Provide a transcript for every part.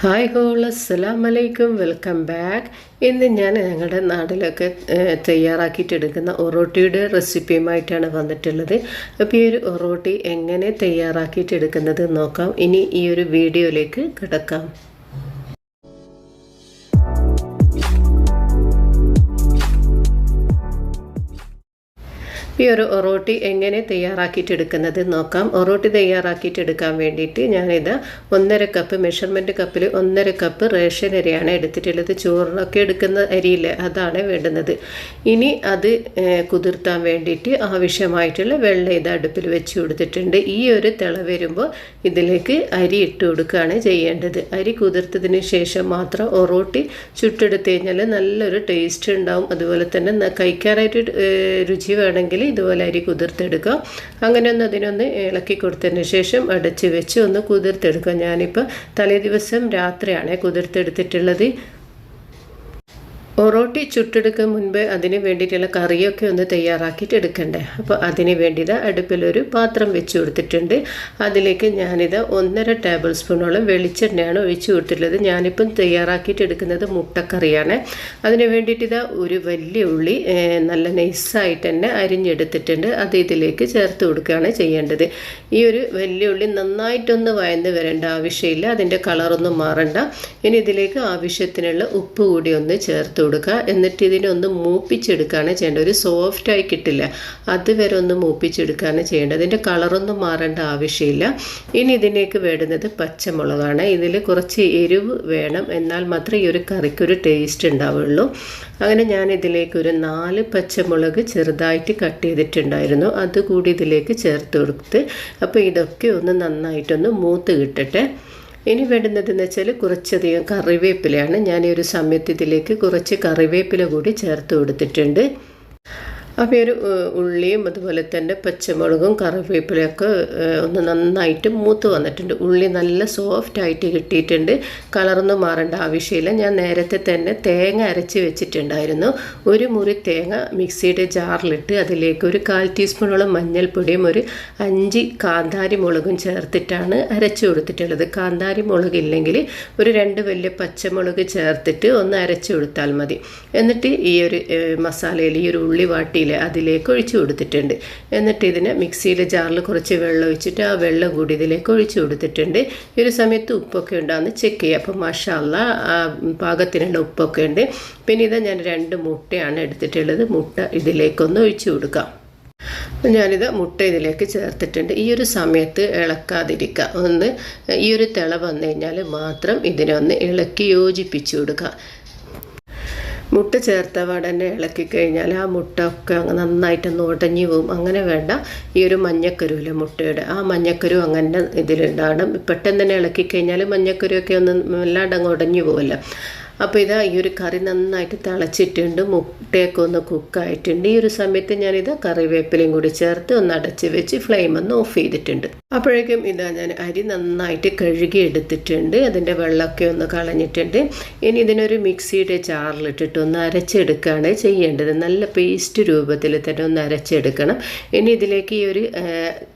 Hi whole അസ്സലാം വലൈക്കും welcome back ഇന്ന് ഞാൻ ഞങ്ങളുടെ നാട്ടിലൊക്കെ തയ്യാറാക്കിയിട്ട് തയ്യാറാക്കിയിട്ടെടുക്കുന്ന ഒറോട്ടിയുടെ റെസിപ്പിയുമായിട്ടാണ് വന്നിട്ടുള്ളത്. അപ്പോൾ ഈ ഒരു ഒറോട്ടി എങ്ങനെ തയ്യാറാക്കിയിട്ടെടുക്കുന്നത് നോക്കാം. ഇനി ഈ ഒരു വീഡിയോയിലേക്ക് കിടക്കാം. ഈ ഒരു ഒറോട്ടി എങ്ങനെ തയ്യാറാക്കിയിട്ടെടുക്കുന്നത് നോക്കാം. ഒറോട്ടി തയ്യാറാക്കിയിട്ടെടുക്കാൻ വേണ്ടിയിട്ട് ഞാനിത് ഒന്നര കപ്പ് മെഷർമെന്റ് കപ്പിൽ ഒന്നര കപ്പ് റേഷൻ അരിയാണ് എടുത്തിട്ടുള്ളത്. ചോറിനൊക്കെ എടുക്കുന്ന അരിയില്ല? അതാണ് വേണ്ടുന്നത്. ഇനി അത് കുതിർത്താൻ വേണ്ടിയിട്ട് ആവശ്യമായിട്ടുള്ള വെള്ളം ഇത് അടുപ്പിൽ വെച്ച് കൊടുത്തിട്ടുണ്ട്. ഈ ഒരു തിള വരുമ്പോൾ ഇതിലേക്ക് അരി ഇട്ട് കൊടുക്കുകയാണ് ചെയ്യേണ്ടത്. അരി കുതിർത്തതിന് ശേഷം മാത്രം ഒറോട്ടി ചുട്ടെടുത്ത് കഴിഞ്ഞാൽ നല്ലൊരു ടേസ്റ്റ് ഉണ്ടാവും. അതുപോലെ തന്നെ കഴിക്കാനായിട്ട് രുചി വേണമെങ്കിൽ ഇതുപോലെ അരി കുതിർത്തെടുക്കുക. അങ്ങനെ ഒന്ന് അതിനൊന്ന് ഇളക്കി കൊടുത്തതിന് ശേഷം അടച്ച് വെച്ച് ഒന്ന് കുതിർത്തെടുക്കുക. ഞാനിപ്പോൾ തലേ ദിവസം രാത്രിയാണ് കുതിർത്തെടുത്തിട്ടുള്ളത്. ഒറോട്ടി ചുട്ടെടുക്കാൻ മുൻപ് അതിന് വേണ്ടിയിട്ടുള്ള കറിയൊക്കെ ഒന്ന് തയ്യാറാക്കിയിട്ട് എടുക്കണ്ടേ. അപ്പോൾ അതിന് വേണ്ടിയത് അടുപ്പിലൊരു പാത്രം വെച്ച് കൊടുത്തിട്ടുണ്ട്. അതിലേക്ക് ഞാനിത് ഒന്നര ടേബിൾ സ്പൂണോളം വെളിച്ചെണ്ണയാണ് ഒഴിച്ച് കൊടുത്തിട്ടുള്ളത്. ഞാനിപ്പം തയ്യാറാക്കിയിട്ട് എടുക്കുന്നത് മുട്ടക്കറിയാണ്. അതിന് വേണ്ടിയിട്ട് ഇതാ ഒരു വലിയ ഉള്ളി നല്ല നൈസായിട്ട് തന്നെ അരിഞ്ഞെടുത്തിട്ടുണ്ട്. അത് ഇതിലേക്ക് ചേർത്ത് കൊടുക്കുകയാണ് ചെയ്യേണ്ടത്. ഈ ഒരു വലിയ ഉള്ളി നന്നായിട്ടൊന്ന് വയന്ന് വരേണ്ട ആവശ്യമില്ല. അതിന്റെ കളറൊന്നും മാറണ്ട. ഇനി ഇതിലേക്ക് ആവശ്യത്തിനുള്ള ഉപ്പ് കൂടി ഒന്ന് ചേർത്ത് കൊടുക്കുക. എന്നിട്ട് ഇതിനെ ഒന്ന് മൂപ്പിച്ചെടുക്കുകയാണ് ചെയ്യേണ്ടത്. ഒരു സോഫ്റ്റ് ആയി കിട്ടില്ല. അതുവരെ ഒന്ന് മൂപ്പിച്ചെടുക്കുകയാണ് ചെയ്യേണ്ടത്. ഇതിന്റെ കളറൊന്നും മാറേണ്ട ആവശ്യമില്ല. ഇനി ഇതിനേക്ക് വേണ്ടുന്നത് പച്ചമുളകാണ്. ഇതിൽ കുറച്ച് എരിവ് വേണം. എന്നാൽ മാത്രമേ ഈ ഒരു കറിക്കൊരു ടേസ്റ്റ് ഉണ്ടാവുള്ളൂ. അങ്ങനെ ഞാൻ ഇതിലേക്ക് ഒരു നാല് പച്ചമുളക് ചെറുതായിട്ട് കട്ട് ചെയ്തിട്ടുണ്ടായിരുന്നു. അതുകൂടി ഇതിലേക്ക് ചേർത്ത് കൊടുത്ത് അപ്പോൾ ഇതൊക്കെ ഒന്ന് നന്നായിട്ടൊന്ന് മൂത്ത് കിട്ടട്ടെ. ഇനി വേണ്ടുന്നതെന്ന് വെച്ചാൽ കുറച്ചധികം കറിവേപ്പിലയാണ്. ഞാൻ ഈ ഒരു സമയത്ത് ഇതിലേക്ക് കുറച്ച് കറിവേപ്പില കൂടി ചേർത്ത് കൊടുത്തിട്ടുണ്ട്. അപ്പോൾ ഒരു ഉള്ളിയും അതുപോലെ തന്നെ പച്ചമുളകും കറിവേപ്പിലയൊക്കെ ഒന്ന് നന്നായിട്ട് മൂത്ത് വന്നിട്ടുണ്ട്. ഉള്ളി നല്ല സോഫ്റ്റ് ആയിട്ട് കിട്ടിയിട്ടുണ്ട്. കളറൊന്നും മാറേണ്ട ആവശ്യമില്ല. ഞാൻ നേരത്തെ തന്നെ തേങ്ങ അരച്ച് വെച്ചിട്ടുണ്ടായിരുന്നു. ഒരു മുറി തേങ്ങ മിക്സിയുടെ ജാറിലിട്ട് അതിലേക്ക് ഒരു കാൽ ടീസ്പൂണോളം മഞ്ഞൾപ്പൊടിയും ഒരു അഞ്ച് കാന്താരി മുളകും ചേർത്തിട്ടാണ് അരച്ചു കൊടുത്തിട്ടുള്ളത്. കാന്താരി മുളക് ഇല്ലെങ്കിൽ ഒരു രണ്ട് വലിയ പച്ചമുളക് ചേർത്തിട്ട് ഒന്ന് അരച്ചു കൊടുത്താൽ മതി. എന്നിട്ട് ഈ ഒരു മസാലയിൽ ഈ ഒരു ഉള്ളി അതിലേക്ക് ഒഴിച്ചു കൊടുത്തിട്ടുണ്ട്. എന്നിട്ട് ഇതിനെ മിക്സിയിലെ ജാറിൽ കുറച്ച് വെള്ളം ഒഴിച്ചിട്ട് ആ വെള്ളം കൂടി ഇതിലേക്ക് ഒഴിച്ചു കൊടുത്തിട്ടുണ്ട്. ഈ ഒരു സമയത്ത് ഉപ്പൊക്കെ ഉണ്ടാകുന്ന ചെക്ക് ചെയ്യുക അപ്പോൾ മഷാല്ല പാകത്തിനുള്ള ഉപ്പൊക്കെ ഉണ്ട്. പിന്നെ ഇത് ഞാൻ രണ്ട് മുട്ടയാണ് എടുത്തിട്ടുള്ളത്. മുട്ട ഇതിലേക്കൊന്ന് ഒഴിച്ചു കൊടുക്കാം. ഞാനിത് മുട്ട ഇതിലേക്ക് ചേർത്തിട്ടുണ്ട്. ഈ ഒരു സമയത്ത് ഇളക്കാതിരിക്കുക ഒന്ന് ഈ ഒരു തിള വന്നു കഴിഞ്ഞാൽ മാത്രം ഇതിനെ ഒന്ന് ഇളക്കി യോജിപ്പിച്ചു കൊടുക്കുക മുട്ട ചേർത്ത വടനെ ഇളക്കി കഴിഞ്ഞാൽ ആ മുട്ട ഒക്കെ അങ്ങ് നന്നായിട്ട് ഉടഞ്ഞു പോകും അങ്ങനെ വേണ്ട. ഈ ഒരു മഞ്ഞക്കരുവിലെ മുട്ടയുടെ ആ മഞ്ഞക്കരു അങ്ങനെ ഇതിലുണ്ടാകണം. പെട്ടെന്ന് തന്നെ ഇളക്കി കഴിഞ്ഞാൽ മഞ്ഞക്കരുവൊക്കെ ഒന്ന് വല്ലാണ്ട് അങ്ങ് ഉടഞ്ഞു പോകുമല്ലോ അപ്പോൾ ഇതാ ഈ ഒരു കറി നന്നായിട്ട് തിളച്ചിട്ടുണ്ട് മുട്ടയൊക്കെ ഒന്ന് കുക്കായിട്ടുണ്ട് ഈ ഒരു സമയത്ത് ഞാനിത് കറിവേപ്പിലയും കൂടി ചേർത്ത് ഒന്ന് അടച്ച് വെച്ച് ഫ്ലെയിം ഒന്ന് ഓഫ് ചെയ്തിട്ടുണ്ട്. അപ്പോഴേക്കും ഇതാ ഞാൻ അരി നന്നായിട്ട് കഴുകി എടുത്തിട്ടുണ്ട്. അതിന്റെ വെള്ളമൊക്കെ ഒന്ന് കളഞ്ഞിട്ടുണ്ട്. ഇനി ഇതിനൊരു മിക്സിയുടെ ചാറിലിട്ടിട്ട് ഒന്ന് അരച്ചെടുക്കുകയാണ് ചെയ്യേണ്ടത്. നല്ല പേസ്റ്റ് രൂപത്തിൽ തന്നെ ഒന്ന് അരച്ചെടുക്കണം. ഇനി ഇതിലേക്ക് ഈ ഒരു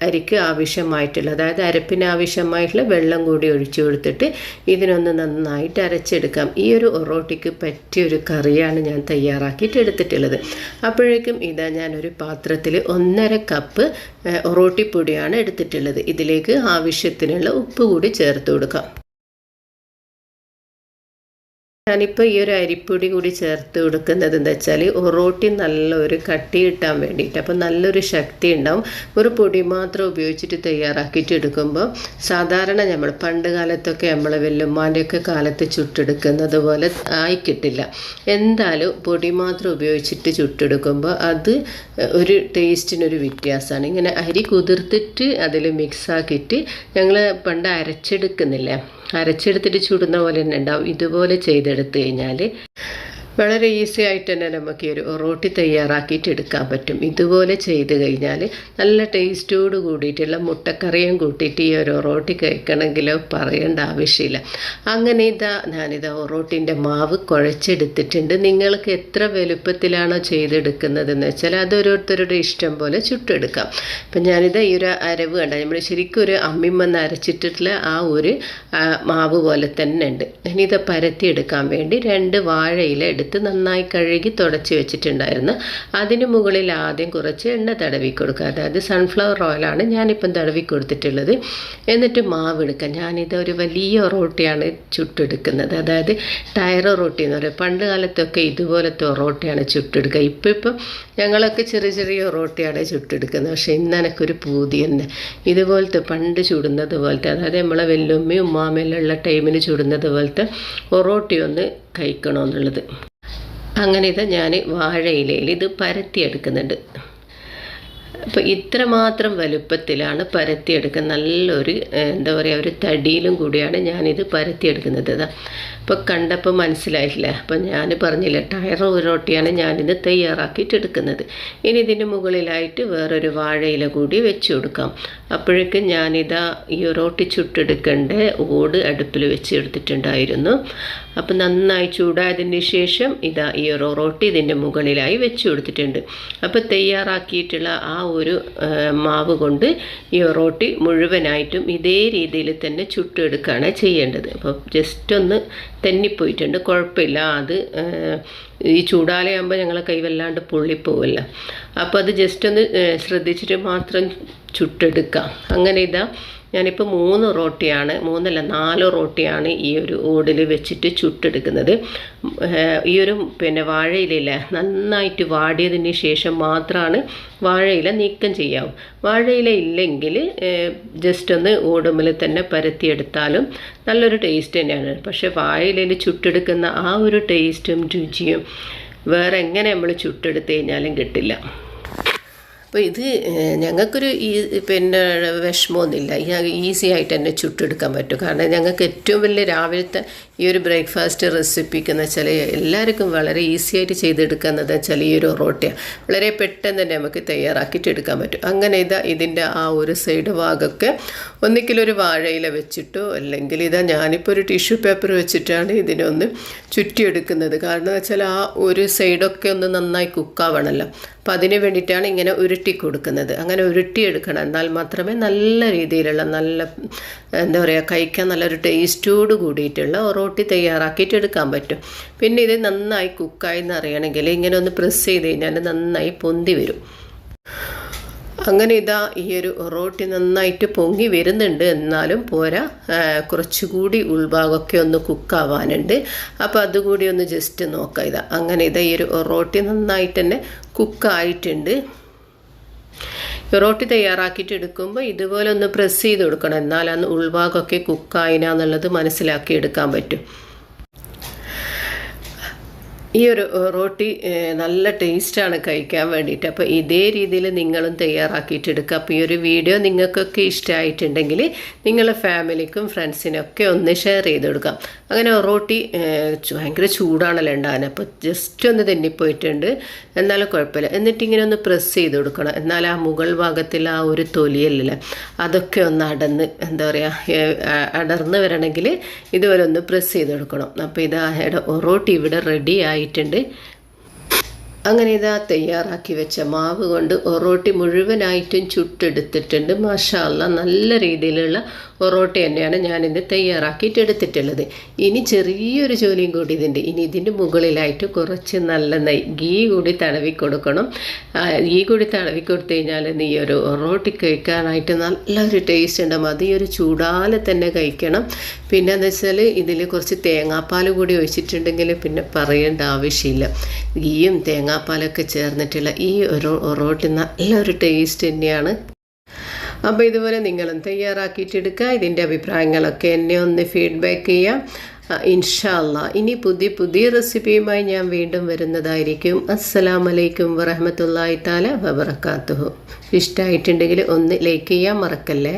അരിക്ക് ആവശ്യമായിട്ടുള്ള അതായത് അരപ്പിന് ആവശ്യമായിട്ടുള്ള വെള്ളം കൂടി ഒഴിച്ചു കൊടുത്തിട്ട് ഇതിനൊന്ന് നന്നായിട്ട് അരച്ചെടുക്കാം. ഈ ഒരു ഒറോട്ടിക്ക് പറ്റിയ ഒരു കറിയാണ് ഞാൻ തയ്യാറാക്കിയിട്ട് എടുത്തിട്ടുള്ളത്. അപ്പോഴേക്കും ഇതാ ഞാനൊരു പാത്രത്തിൽ ഒന്നര കപ്പ് ഒറോട്ടിപ്പൊടിയാണ് എടുത്തിട്ടുള്ളത്. ഇതിലേക്ക് ആവശ്യത്തിനുള്ള ഉപ്പ് കൂടി ചേർത്ത് കൊടുക്കാം. ഞാനിപ്പോൾ ഈ ഒരു അരിപ്പൊടി കൂടി ചേർത്ത് കൊടുക്കുന്നത് എന്താ വെച്ചാൽ ഒറോട്ടി നല്ലൊരു കട്ടി കിട്ടാൻ വേണ്ടിയിട്ട്. അപ്പോൾ നല്ലൊരു ശക്തി ഉണ്ടാവും. ഒരു പൊടി മാത്രം ഉപയോഗിച്ചിട്ട് തയ്യാറാക്കിയിട്ട് എടുക്കുമ്പോൾ സാധാരണ നമ്മൾ പണ്ട് കാലത്തൊക്കെ നമ്മൾ വെല്ലുമ്മാന്റെയൊക്കെ കാലത്ത് ചുട്ടെടുക്കുന്നത് പോലെ ആയി കിട്ടില്ല. എന്തായാലും പൊടി മാത്രം ഉപയോഗിച്ചിട്ട് ചുട്ടെടുക്കുമ്പോൾ അത് ഒരു ടേസ്റ്റിനൊരു വ്യത്യാസമാണ് ഇങ്ങനെ അരി കുതിർത്തിട്ട് അതിൽ മിക്സാക്കിയിട്ട് ഞങ്ങൾ പണ്ട് അരച്ചെടുക്കുന്നില്ലേ? അരച്ചെടുത്തിട്ട് ചുടുന്ന പോലെ തന്നെ ഉണ്ടാവും. ഇതുപോലെ ചെയ്തെടുത്ത് കഴിഞ്ഞാൽ വളരെ ഈസി ആയിട്ട് തന്നെ നമുക്ക് ഒരു റോട്ടി തയ്യാറാക്കിയിട്ട് എടുക്കാൻ പറ്റും. ഇതുപോലെ ചെയ്ത് കഴിഞ്ഞാൽ നല്ല ടേസ്റ്റോട് കൂടിയിട്ടുള്ള മുട്ടക്കറിയും കൂട്ടിയിട്ട് ഈ ഒരു റോട്ടി കഴിക്കണമെങ്കിലോ പറയേണ്ട ആവശ്യമില്ല. അങ്ങനെ ഇതാ ഞാനിതാ ഒറോട്ടിന്റെ മാവ് കുഴച്ചെടുത്തിട്ടുണ്ട്. നിങ്ങൾക്ക് എത്ര വലുപ്പത്തിലാണോ ചെയ്തെടുക്കുന്നതെന്ന് വെച്ചാൽ അത് ഓരോരുത്തരുടെ ഇഷ്ടം പോലെ ചുട്ടെടുക്കാം. അപ്പം ഞാനിത് ഈ ഒരു അരവ് കണ്ട നമ്മൾ ശരിക്കും ഒരു അമ്മിമ്മന്ന് അരച്ചിട്ടുള്ള ആ ഒരു മാവ് പോലെ തന്നെ ഉണ്ട്. ഇനി ഇത് പരത്തിയെടുക്കാൻ വേണ്ടി രണ്ട് വാഴയില എടുത്ത് നന്നായി കഴുകി തുടച്ച് വെച്ചിട്ടുണ്ടായിരുന്നു. അതിന് മുകളിൽ ആദ്യം കുറച്ച് എണ്ണ തടവി കൊടുക്കുക. അതായത് സൺഫ്ലവർ ഓയിലാണ് ഞാനിപ്പം തടവി കൊടുത്തിട്ടുള്ളത്. എന്നിട്ട് മാവ് എടുക്കുക. ഞാനിത് ഒരു വലിയ റോട്ടിയാണ് ചുട്ടെടുക്കുന്നത്. അതായത് ടയർ റോട്ടി എന്ന് പറയും. പണ്ട് കാലത്തൊക്കെ ഇതുപോലത്തെ റോട്ടിയാണ് ചുട്ടെടുക്കുക. ഇപ്പം ഇപ്പം ഞങ്ങളൊക്കെ ചെറിയ ചെറിയ റോട്ടിയാണ് ചുട്ടെടുക്കുന്നത്. പക്ഷേ ഇന്ന് എനിക്കൊരു പൂതി തന്നെ. ഇതുപോലത്തെ പണ്ട് ചുടുന്നത് പോലത്തെ അതായത് നമ്മളെ വെല്ലുമ്മയും ഉമ്മാമയിലുള്ള ടൈമിന് ചുടുന്നത് പോലത്തെ ഒറോട്ടി ഒന്ന് കഴിക്കണമെന്നുള്ളത് അങ്ങനെ ഇത് ഞാൻ വാഴയിലയിൽ ഇത് പരത്തിയെടുക്കുന്നുണ്ട്. അപ്പോൾ ഇത്രമാത്രം വലുപ്പത്തിലാണ് പരത്തിയെടുക്കുന്നത്. നല്ലൊരു എന്താ പറയുക ഒരു തടിയിലും കൂടിയാണ് ഞാനിത് പരത്തിയെടുക്കുന്നത്. അപ്പോൾ കണ്ടപ്പോൾ മനസ്സിലായില്ല അപ്പോൾ ഞാൻ പറഞ്ഞില്ല ടയർ റൊട്ടിയാണ് ഞാനിത് തയ്യാറാക്കിയിട്ട് എടുക്കുന്നത്. ഇനി ഇതിന്റെ മുകളിലായിട്ട് വേറൊരു വാഴയില കൂടി വെച്ച് കൊടുക്കാം. അപ്പോഴേക്കും ഞാനിതാ ഈ റോട്ടി ചുട്ടെടുക്കേണ്ട ഓട് അടുപ്പിൽ വെച്ച് എടുത്തിട്ടുണ്ടായിരുന്നു. അപ്പം നന്നായി ചൂടായതിന് ശേഷം ഇതാ ഈ റൊട്ടി ഇതിന്റെ മുകളിലായി വെച്ച് കൊടുത്തിട്ടുണ്ട്. അപ്പോൾ തയ്യാറാക്കിയിട്ടുള്ള ആ ഒരു മാവ് കൊണ്ട് ഈ റോട്ടി മുഴുവനായിട്ടും ഇതേ രീതിയിൽ തന്നെ ചുട്ടെടുക്കുകയാണ് ചെയ്യേണ്ടത്. അപ്പോൾ ജസ്റ്റ് ഒന്ന് തെന്നിപ്പോയിട്ടുണ്ട്. കുഴപ്പമില്ല. അത് ഈ ചൂടാലയാകുമ്പോൾ ഞങ്ങളെ കൈ വല്ലാണ്ട് പൊള്ളിപ്പോവല്ല. അപ്പോൾ അത് ജസ്റ്റ് ഒന്ന് ശ്രദ്ധിച്ചിട്ട് മാത്രം ചുട്ടെടുക്കാം. അങ്ങനെ ഇതാ. ഞാനിപ്പോൾ മൂന്ന് റോട്ടിയാണ് മൂന്നല്ല നാല് റോട്ടിയാണ് ഈ ഒരു ഓടിൽ വെച്ചിട്ട് ചുട്ടെടുക്കുന്നത്. ഈ ഒരു പിന്നെ വാഴയിലയില്ല നന്നായിട്ട് വാടിയതിന് ശേഷം മാത്രമാണ് വാഴയില നീക്കം ചെയ്യാവും. വാഴയില ഇല്ലെങ്കിൽ ജസ്റ്റ് ഒന്ന് ഓടുമ്പിൽ തന്നെ പരത്തിയെടുത്താലും നല്ലൊരു ടേസ്റ്റ് തന്നെയാണ്. പക്ഷേ വാഴയിലയിൽ ചുട്ടെടുക്കുന്ന ആ ഒരു ടേസ്റ്റും രുചിയും വേറെ എങ്ങനെ നമ്മൾ ചുട്ടെടുത്ത് കഴിഞ്ഞാലും കിട്ടില്ല. അപ്പോൾ ഇത് ഞങ്ങൾക്കൊരു ഈ പിന്നെ വിഷമമൊന്നുമില്ല. ഈസി ആയിട്ട് തന്നെ ചുട്ടെടുക്കാൻ പറ്റും. കാരണം ഞങ്ങൾക്ക് ഏറ്റവും വലിയ രാവിലത്തെ ഈ ഒരു ബ്രേക്ക്ഫാസ്റ്റ് റെസിപ്പിക്ക് എന്ന് വെച്ചാൽ എല്ലാവർക്കും വളരെ ഈസി ആയിട്ട് ചെയ്തെടുക്കുന്നത് വെച്ചാൽ ഈ ഒരു റോട്ടിയ വളരെ പെട്ടെന്ന് തന്നെ നമുക്ക് തയ്യാറാക്കിയിട്ട് എടുക്കാൻ പറ്റും. അങ്ങനെ ഇതാ ഇതിന്റെ ആ ഒരു സൈഡ് ഭാഗമൊക്കെ ഒന്നിക്കലൊരു വാഴയില വെച്ചിട്ടോ അല്ലെങ്കിൽ ഇതാ ഞാനിപ്പോൾ ഒരു ടിഷ്യൂ പേപ്പർ വെച്ചിട്ടാണ് ഇതിനൊന്ന് ചുറ്റിയെടുക്കുന്നത്. കാരണം വെച്ചാൽ ആ ഒരു സൈഡൊക്കെ ഒന്ന് നന്നായി കുക്കാവണമല്ലോ അപ്പോൾ അതിന് വേണ്ടിയിട്ടാണ് ഇങ്ങനെ ഉരുട്ടി കൊടുക്കുന്നത്. അങ്ങനെ ഉരുട്ടി എടുക്കണം. എന്നാൽ മാത്രമേ നല്ല രീതിയിലുള്ള നല്ല എന്താ പറയുക കഴിക്കാൻ നല്ലൊരു ടേസ്റ്റോട് കൂടിയിട്ടുള്ള റോട്ടി തയ്യാറാക്കിയിട്ട് എടുക്കാൻ പറ്റും. പിന്നെ ഇത് നന്നായി കുക്കായി എന്ന് അറിയണമെങ്കിൽ ഇങ്ങനെ ഒന്ന് പ്രസ് ചെയ്ത് കഴിഞ്ഞാൽ നന്നായി പൊന്തി വരും. അങ്ങനെ ഇതാ ഈ ഒരു റോട്ടി നന്നായിട്ട് പൊങ്ങി വരുന്നുണ്ട്. എന്നാലും പോരാ കുറച്ചുകൂടി ഉൾഭാഗമൊക്കെ ഒന്ന് കുക്കാവാനുണ്ട്. അപ്പോൾ അതുകൂടി ഒന്ന് ജസ്റ്റ് നോക്കാം. ഇതാ അങ്ങനെ ഇതാ ഈ ഒരു റോട്ടി നന്നായിട്ട് തന്നെ കുക്കായിട്ടുണ്ട്. റോട്ടി തയ്യാറാക്കിയിട്ട് എടുക്കുമ്പോൾ ഇതുപോലെ ഒന്ന് പ്രസ് ചെയ്ത് കൊടുക്കണം. എന്നാലാണ് ഉൾഭാഗമൊക്കെ കുക്കായിനാന്നുള്ളത് മനസ്സിലാക്കി എടുക്കാൻ പറ്റും. ഈ ഒരു റോട്ടി നല്ല ടേസ്റ്റാണ് കഴിക്കാൻ വേണ്ടിയിട്ട്. അപ്പോൾ ഇതേ രീതിയിൽ നിങ്ങളും തയ്യാറാക്കിയിട്ട് എടുക്കുക അപ്പോൾ ഈ ഒരു വീഡിയോ നിങ്ങൾക്കൊക്കെ ഇഷ്ടമായിട്ടുണ്ടെങ്കിൽ നിങ്ങളെ ഫാമിലിക്കും ഫ്രണ്ട്സിനൊക്കെ ഒന്ന് ഷെയർ ചെയ്ത് കൊടുക്കാം അങ്ങനെ റോട്ടി ഭയങ്കര ചൂടാണല്ലോ ഉണ്ടാകാൻ അപ്പോൾ ജസ്റ്റ് ഒന്ന് തെന്നിപ്പോയിട്ടുണ്ട്. എന്നാലും കുഴപ്പമില്ല. എന്നിട്ട് ഇങ്ങനെ ഒന്ന് പ്രസ് ചെയ്ത് കൊടുക്കണം. എന്നാൽ ആ മുകൾ ഭാഗത്തിൽ ആ ഒരു തൊലിയല്ലേ അതൊക്കെ ഒന്ന് അടന്ന് എന്താ പറയുക അടർന്ന് വരണമെങ്കിൽ ഇതുപോലെ ഒന്ന് പ്രസ് ചെയ്ത് കൊടുക്കണം അപ്പോൾ ഇത് റോട്ടി ഇവിടെ റെഡി ആയിട്ടുണ്ട്. അങ്ങനെ ഇതാ തയ്യാറാക്കി വെച്ച മാവ് കൊണ്ട് ഒറോട്ടി മുഴുവനായിട്ടും ചുട്ടെടുത്തിട്ടുണ്ട്. മാഷാല്ല നല്ല രീതിയിലുള്ള ഒറോട്ടി തന്നെയാണ് ഞാനിത് തയ്യാറാക്കിയിട്ട് എടുത്തിട്ടുള്ളത്. ഇനി ചെറിയൊരു ജോലിയും കൂടി ഇതുണ്ട് ഇനി ഇതിന്റെ മുകളിലായിട്ട് കുറച്ച് നല്ല നെയ് ഗീ കൂടി തടവി കൊടുക്കണം. ഗീ കൂടി തടവി കൊടുത്തു കഴിഞ്ഞാൽ ഈ ഒരു ഒറോട്ടി കഴിക്കാനായിട്ട് നല്ലൊരു ടേസ്റ്റ് ഉണ്ടാകും അത് ഈ ഒരു ചൂടാലെ തന്നെ കഴിക്കണം. പിന്നെ എന്ന് വെച്ചാൽ ഇതിൽ കുറച്ച് തേങ്ങാപ്പാൽ കൂടി ഒഴിച്ചിട്ടുണ്ടെങ്കിൽ പിന്നെ പറയേണ്ട ആവശ്യമില്ല. ഗീയും തേങ്ങാപ്പാലൊക്കെ ചേർന്നിട്ടുള്ള ഈ ഒരു ഒറോട്ടി നല്ലൊരു ടേസ്റ്റ് തന്നെയാണ്. അപ്പോൾ ഇതുപോലെ നിങ്ങളും തയ്യാറാക്കിയിട്ടെടുക്കുക ഇതിന്റെ അഭിപ്രായങ്ങളൊക്കെ എന്നെ ഒന്ന് ഫീഡ്ബാക്ക് ചെയ്യാം. ഇൻഷാല്ല ഇനി പുതിയ പുതിയ റെസിപ്പിയുമായി ഞാൻ വീണ്ടും വരുന്നതായിരിക്കും. അസ്സലാമലൈക്കും വറഹമത്തല്ലായി താല വബർക്കാത്തുഹു ഇഷ്ടമായിട്ടുണ്ടെങ്കിൽ ഒന്ന് ലൈക്ക് ചെയ്യാൻ മറക്കല്ലേ?